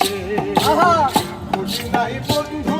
রে বলি বন্ধু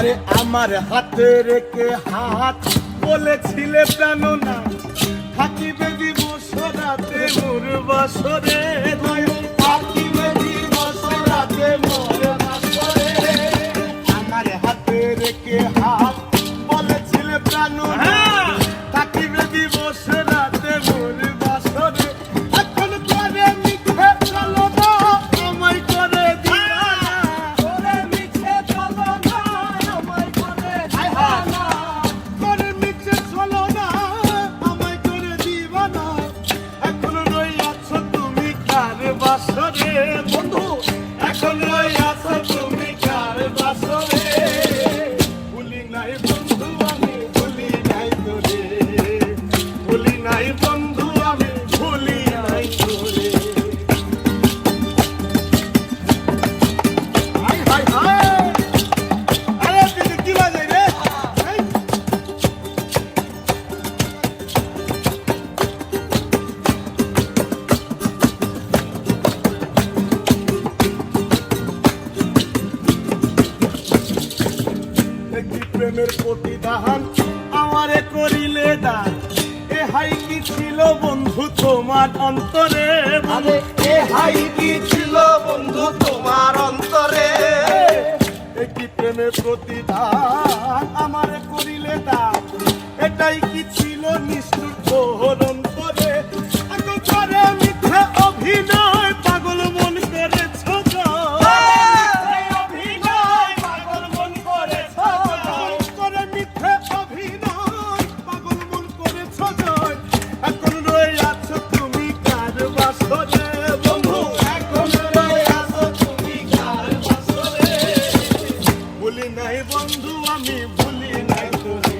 আরে আমার হাতে রেখে হাত বলেছিলে প্রাণ না। থাকিবে দিবস রাতে মোর বাসরে থাকিবে ¡Corto! প্রেমের প্রতিদান আমারে করিলে দান। এ হাই কি ছিল বন্ধু তোমার অন্তরে? মানে এ হাই কি ছিল বন্ধু তোমার অন্তরে? একটি প্রেমের প্রতিদান আমারে করিলে দান? এটাই কি ছিল নিষ্ঠুর হলো বন্ধু আমি ভুলি নাই তুমি